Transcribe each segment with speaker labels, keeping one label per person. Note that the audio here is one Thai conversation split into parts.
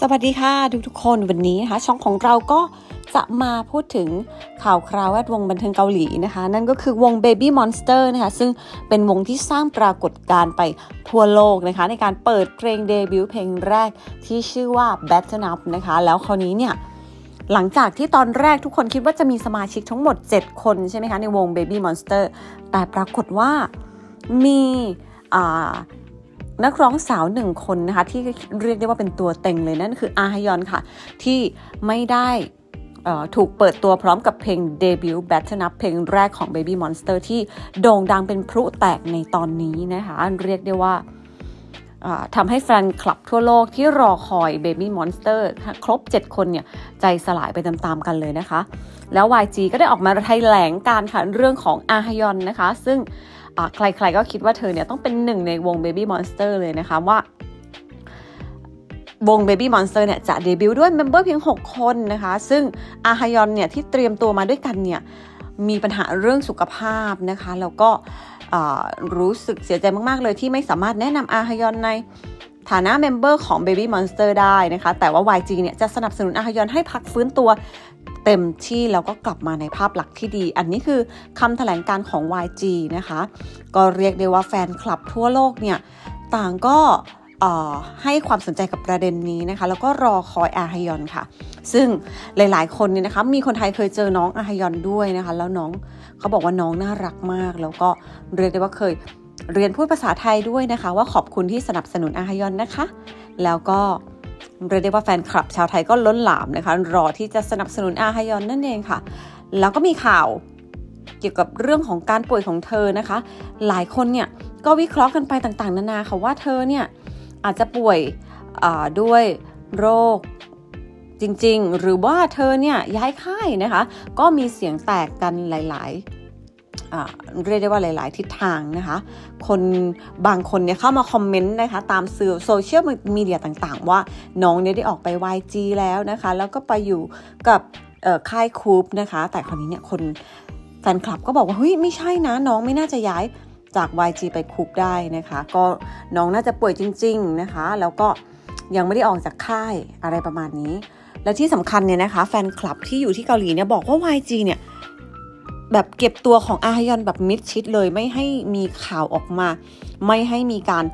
Speaker 1: สวัสดีค่ะทุกทุกๆคนวันนี้นะคะช่องของเราก็จะมาพูดถึงข่าวคราวแวดวงบันเทิงเกาหลีนะคะ นั่นก็คือวง Baby Monster นะคะ ซึ่งเป็นวงที่สร้างปรากฏการณ์ไปทั่วโลกนะคะ ในการเปิดเพลงเดบิวต์เพลงแรกที่ชื่อว่า Better Up นะคะ แล้วคราวนี้เนี่ยหลังจากที่ตอนแรกทุกคนคิดว่าจะมีสมาชิกทั้งหมด 7 คนใช่ไหมคะ ในวง Baby Monster แต่ปรากฏว่ามีอ่า นักร้องสาวหนึ่งคนนะคะที่เรียกได้ว่าเป็นตัวเต็งเลยนั่นคืออาฮยอนค่ะ ที่ไม่ได้ถูกเปิดตัวพร้อมกับเพลงเดบิวต์ Better Up เพลงแรกของ Baby Monster ที่โด่งดังเป็นพลุแตกในตอนนี้นะคะเรียกได้ว่าทำให้แฟนคลับทั่วโลกที่รอคอย Baby Monster ครบ 7 คนเนี่ยใจสลายไปตามๆกันเลยนะคะ แล้ว YG ก็ได้ออกมาแถลงการค่ะเรื่องของอาฮยอนนะคะ ซึ่ง ใครๆก็คิดว่าเธอเนี่ยต้องเป็นหนึ่งในวง Baby Monster เลยนะคะว่าวง Baby Monster เนี่ยจะเดบิวต์ด้วยเมมเบอร์เพียง 6 คนนะคะ ซึ่งอาฮยอนเนี่ยที่เตรียมตัวมาด้วยกันเนี่ยมีปัญหาเรื่องสุขภาพนะคะ แล้วก็รู้สึกเสียใจมาก ๆ เลยที่ไม่สามารถแนะนำอาฮยอนในฐานะเมมเบอร์ของ Baby Monster ได้นะคะ แต่ว่า YG เนี่ยจะสนับสนุนอาฮยอนให้พักฟื้นตัว เต็มที่แล้วก็กลับมาในภาพลักษณ์ที่ดี อันนี้คือคำแถลงการของ YG นะคะ ก็เรียกได้ว่าแฟนคลับทั่วโลกเนี่ย ต่างก็เอ่อให้ความสนใจกับประเด็นนี้นะคะ แล้วก็รอคอยอาฮยอนค่ะ ซึ่งหลาย ๆ คนเนี่ยนะคะมีคนไทยเคยเจอน้องอาฮยอนด้วยนะคะ แล้วน้องเขาบอกว่าน้องน่ารักมาก แล้วก็เรียกได้ว่าเคยเรียนพูดภาษาไทยด้วยนะคะ ว่าขอบคุณที่สนับสนุนอาฮยอนนะคะ แล้วก็ เรียกได้ว่าแฟนคลับชาวไทยก็ล้นหลามนะคะ รอที่จะสนับสนุนอาฮยอนนั่นเองค่ะ แล้วก็มีข่าวเกี่ยวกับเรื่องของการป่วยของเธอนะคะ หลายคนเนี่ยก็วิเคราะห์กันไปต่างๆ นานาค่ะว่าเธอเนี่ยอาจจะป่วยด้วยโรคจริงๆ หรือว่าเธอเนี่ยย้ายค่ายนะคะ ก็มีเสียงแตกกันหลาย ๆ เรียกได้ว่าหลาย ๆ ทิศทางนะคะ คนบางคนเนี่ยเข้ามาคอมเมนต์นะคะ ตามสื่อโซเชียลมีเดียต่าง ๆ ว่าน้องเนี่ยได้ออกไป YG แล้วนะคะ แล้วก็ไปอยู่กับค่ายคูปนะคะ แต่คราวนี้เนี่ยคนแฟนคลับก็บอกว่าเฮ้ยไม่ใช่นะน้องไม่น่าจะย้ายจาก YG ไปคูปได้นะคะ ก็น้องน่าจะป่วยจริง ๆ นะคะ แล้วก็ยังไม่ได้ออกจากค่ายอะไรประมาณนี้ และที่สำคัญเนี่ยนะคะ แฟนคลับที่อยู่ที่เกาหลีเนี่ยบอกว่า YG เนี่ย แบบเก็บตัวของอาฮยอนแบบมิดชิดเลย ไม่ให้มีข่าวออกมา ไม่ให้มีการ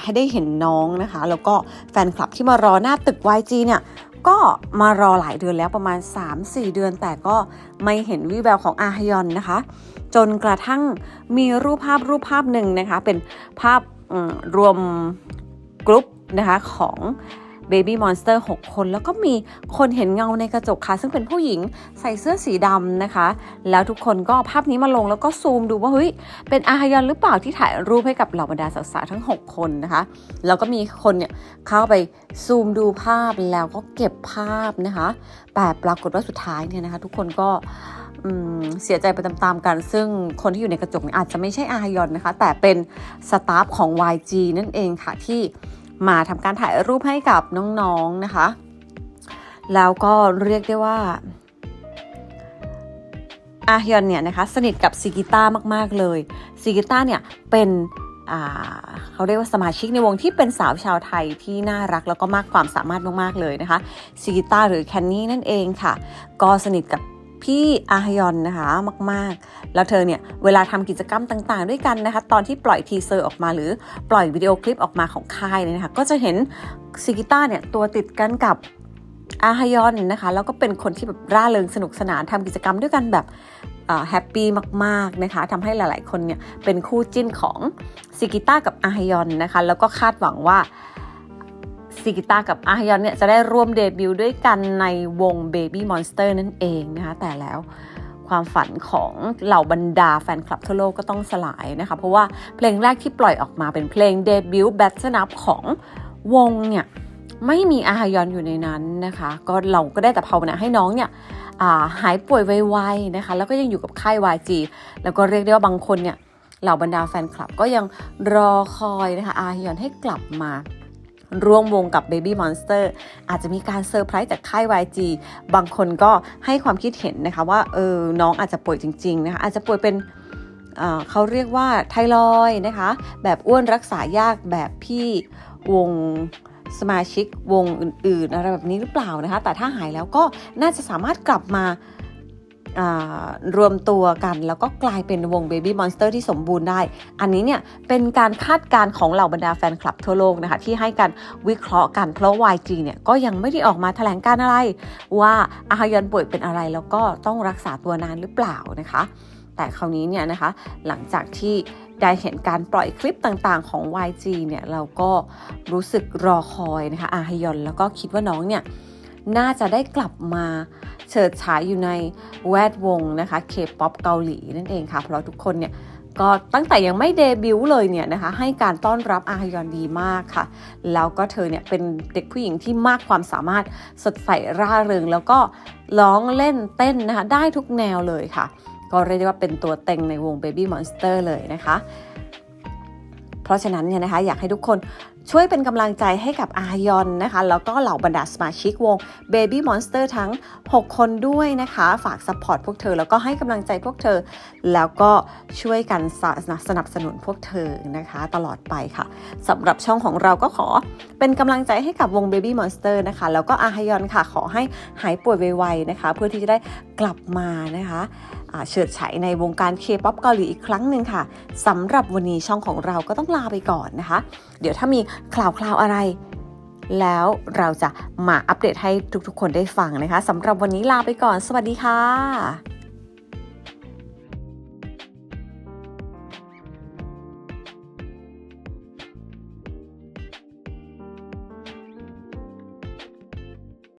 Speaker 1: ให้ได้เห็นน้องนะคะ แล้วก็แฟนคลับที่มารอหน้าตึก YG เนี่ยก็มารอหลายเดือนแล้วประมาณ 3-4 เดือน แต่ก็ไม่เห็นวิแววของอาฮยอนนะคะ จนกระทั่งมีรูปภาพรูปภาพหนึ่งนะคะ เป็นภาพรวมกรุ๊ปนะคะของ Baby Monster 6 คน แล้วก็มีคนเห็นเงาในกระจกค่ะ ซึ่งเป็นผู้หญิงใส่เสื้อสีดำนะคะ แล้วทุกคนก็ภาพนี้มาลงแล้วก็ซูมดูว่าเฮ้ยเป็นอาฮยอนหรือเปล่าที่ถ่ายรูปให้กับเหล่าบรรดาสาวๆทั้ง 6 คนนะคะ แล้วก็มีคนเนี่ยเข้าไปซูมดูภาพแล้วก็เก็บภาพนะคะ แต่ปรากฏว่าสุดท้ายเนี่ยนะคะ ทุกคนก็เสียใจไปตามๆกัน ซึ่งคนที่อยู่ในกระจกนี่ยอาจจะไม่ใช่อาฮยอนนะคะ แต่เป็นสตาฟของ YG นั่นเองค่ะที่ มาทำการถ่ายรูปให้กับน้องๆนะคะ แล้วก็เรียกได้ว่าอาฮยอนเนี่ยนะคะสนิทกับซิกิต้ามาก ๆ เลยซิกิต้าเนี่ยเป็นเขาเรียกว่าสมาชิกในวงที่เป็นสาวชาวไทยที่น่ารักแล้วก็มากความสามารถมาก ๆ เลยนะคะซิกิต้าหรือแคนนี่นั่นเองค่ะ ก็สนิทกับ พี่อาฮยอนนะคะมากๆ แล้วเธอเนี่ยเวลาทำกิจกรรมต่างๆ ด้วยกันนะคะ ตอนที่ปล่อยทีเซอร์ออกมาหรือปล่อยวิดีโอคลิปออกมาของค่ายเนี่ยนะคะ ก็จะเห็นซิกิต้าเนี่ยตัวติดกันกับอาฮยอนนะคะ แล้วก็เป็นคนที่แบบร่าเริงสนุกสนานทำกิจกรรมด้วยกันแบบแฮปปี้มาก ๆ นะคะทำให้หลาย ๆ คนเนี่ยเป็นคู่จิ้นของซิกิต้ากับอาฮยอนนะคะ แล้วก็คาดหวังว่า ซิกิต้ากับอาฮยอนเนี่ยจะได้ร่วมเดบิวต์ด้วยกันในวง Baby Monster นั่นเองนะคะแต่แล้วความฝันของเหล่าบรรดาแฟนคลับทั่วโลกก็ต้องสลายนะคะ เพราะว่าเพลงแรกที่ปล่อยออกมาเป็นเพลงเดบิวต์แบทเทิลนับของวงเนี่ยไม่มีอาฮยอนอยู่ในนั้นนะคะ ก็เราก็ได้แต่ภาวนาให้น้องเนี่ยาหายป่วยไวๆนะคะ แล้วก็ยังอยู่กับค่าย YG แล้วก็เรียกได้ว่าบางคนเนี่ยเหล่าบรรดาแฟนคลับก็ยังรอคอยนะคะอาฮยอนให้กลับมา ร่วมวงกับ Baby Monster อาจจะมีการเซอร์ไพรส์จากค่าย YG บางคนก็ให้ความคิดเห็นนะคะว่าเออน้องอาจจะป่วยจริงๆนะคะอาจจะป่วยเป็นเเขาเรียกว่าไทรอยนะคะ แบบอ้วนรักษายากแบบพี่วงสมาชิกวงอื่นๆอะไรแบบนี้หรือเปล่านะคะ แต่ถ้าหายแล้วก็น่าจะสามารถกลับมา รวมตัวกัน แล้วก็กลายเป็นวง Baby Monster ที่สมบูรณ์ได้ อันนี้เนี่ยเป็นการคาดการณ์ของเหล่าบรรดาแฟนคลับทั่วโลกนะคะที่ให้การวิเคราะห์กัน เพราะ YG เนี่ยก็ยังไม่ได้ออกมาแถลงการอะไร ว่าอาฮยอนป่วยเป็นอะไรแล้วก็ต้องรักษาตัวนานหรือเปล่านะคะ แต่คราวนี้เนี่ยนะคะหลังจากที่ได้เห็นการปล่อยคลิปต่างๆของ YG เนี่ยเราก็รู้สึกรอคอยนะคะอาฮยอนแล้วก็คิดว่าน้องเนี่ย น่าจะได้กลับมาเฉิดฉายอยู่ในแวดวงนะคะเคป๊อปเกาหลีนั่นเองค่ะ เพราะทุกคนเนี่ยก็ตั้งแต่ยังไม่เดบิวต์เลยเนี่ยนะคะให้การต้อนรับอาฮยอนดีมากค่ะ แล้วก็เธอเนี่ยเป็นเด็กผู้หญิงที่มากความสามารถสดใสร่าเริง แล้วก็ร้องเล่นเต้นนะคะได้ทุกแนวเลยค่ะ ก็เรียกได้ว่าเป็นตัวเต็งในวง Baby Monster เลยนะคะ ราะฉะนั้นเนี่ยนะคะอยากให้ทุกคนช่วยเป็นกำลังใจให้กับอายอนนะคะ แล้วก็เหล่าบรรดาสมาชิกวง Baby Monster ทั้ง 6 คนด้วยนะคะ ฝากซัพพอร์ตพวกเธอ แล้วก็ให้กำลังใจพวกเธอ แล้วก็ช่วยกันสนับสนับสนุนพวกเธอนะคะ ตลอดไปค่ะสำหรับช่องของเราก็ขอเป็นกำลังใจให้กับวง Baby Monster นะคะ แล้วก็อาฮยอนค่ะขอให้หายป่วยไวๆนะคะ เพื่อที่จะได้กลับมานะคะ เฉิดฉายในวงการเคป๊อปเกาหลีอีกครั้งหนึ่งค่ะสำหรับวันนี้ช่องของเราก็ต้องลาไปก่อนนะคะ เดี๋ยวถ้ามีข่าวคราวอะไร แล้วเราจะมาอัปเดตให้ทุกๆ คนได้ฟังนะคะสำหรับวันนี้ลาไปก่อน สวัสดีค่ะ